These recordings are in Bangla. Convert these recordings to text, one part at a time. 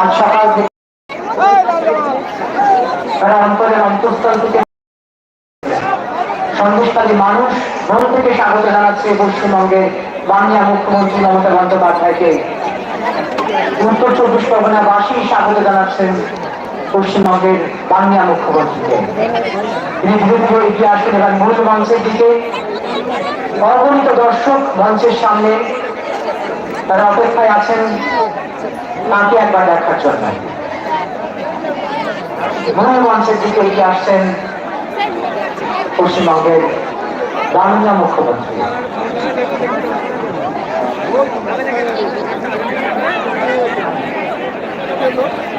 আজ সকাল তারা অন্তরের অন্তঃস্থল থেকে সন্দেশকালী মানুষ মন থেকে স্বাগত জানাচ্ছে পশ্চিমবঙ্গের বাংলা মুখ্যমন্ত্রী মমতা বন্দ্যোপাধ্যায়কে। উত্তর চব্বিশ পরগনাবাসী স্বাগত জানাচ্ছেন পশ্চিমবঙ্গের বাংলা মুখ্যমন্ত্রীকে। তিনি এগিয়ে আসেন এবার মূল মঞ্চের দিকে অগণিত দর্শক মঞ্চের সামনে তারা অপেক্ষায় আছেন। তাকে একবার দেখার জন্য। মূল দিকে এগিয়ে আসছেন পশ্চিমবঙ্গের বাংলা মুখ্যমন্ত্রী।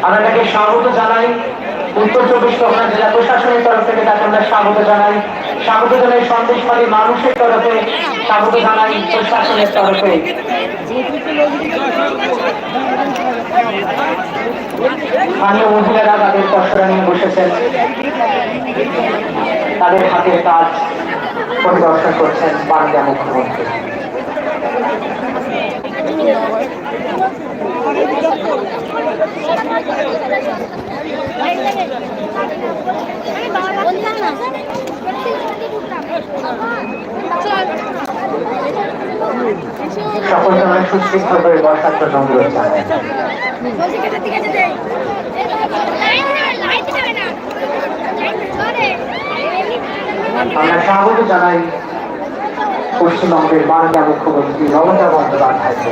তাকে স্বাগত জানাই। উত্তর চব্বিশ পরগনা জেলা প্রশাসনের তরফ থেকে তাকে আমরা স্বাগত জানাই। স্বাগত জানাই সন্দেশবাদী মানুষের তরফে, স্বাগত জানাই প্রশাসনের তরফে। স্থানীয় মহিলারা তাদের কষ্টরা নিয়ে বসেছেন। তাদের হাতের কাজ পরিদর্শন করছেন বাংলা মুখ্যমন্ত্রী। সকল সময় সুশৃঙ্খল করে বসার জন্য অনুরোধ আমরা স্বাগত জানাই পশ্চিমবঙ্গের বাংলা মুখ্যমন্ত্রী মমতা বন্দ্যোপাধ্যায়কে।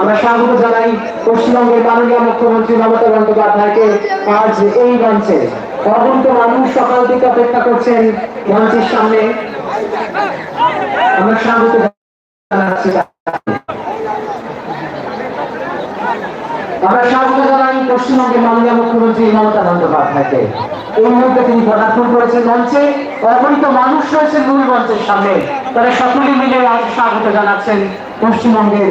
আমরা স্বাগত জানাই পশ্চিমবঙ্গের মাননীয় মুখ্যমন্ত্রী মমতা বন্দ্যোপাধ্যায়কে। আজ এই মঞ্চে অগন্ত মানুষ সকাল থেকে অপেক্ষা করছেন মঞ্চের সামনে। আমরা স্বাগত জানাচ্ছি। আমরা স্বাগত জানাই পশ্চিমবঙ্গের মাননীয় মুখ্যমন্ত্রী মমতা বন্দ্যোপাধ্যায়কে। এই মুহূর্তে তিনি পদার্পণ করেছেন মঞ্চে। অগণিত মানুষ রয়েছে মূল মঞ্চের সামনে। তারা সকলে মিলে আজ স্বাগত জানাচ্ছেন পশ্চিমবঙ্গের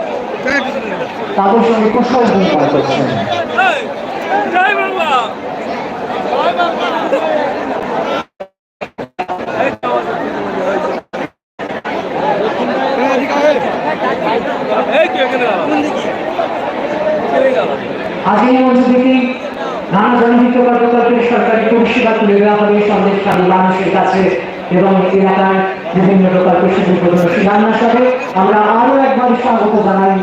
তাদের সঙ্গে কুশল বিনিময় করছেন জয় বাংলা জয় বাংলা এই তো এখানে দাঁড়া। আজ এই মঞ্চ থেকেই নানা জনহিতকর প্রকল্পের সরকারি পরিষেবা তুলে দেওয়া হবে সন্দেশকারী মানুষের কাছে এবং এলাকায় বিভিন্ন প্রকল্পের সুযোগ হবে আমরা আরও একবার স্বাগত জানাই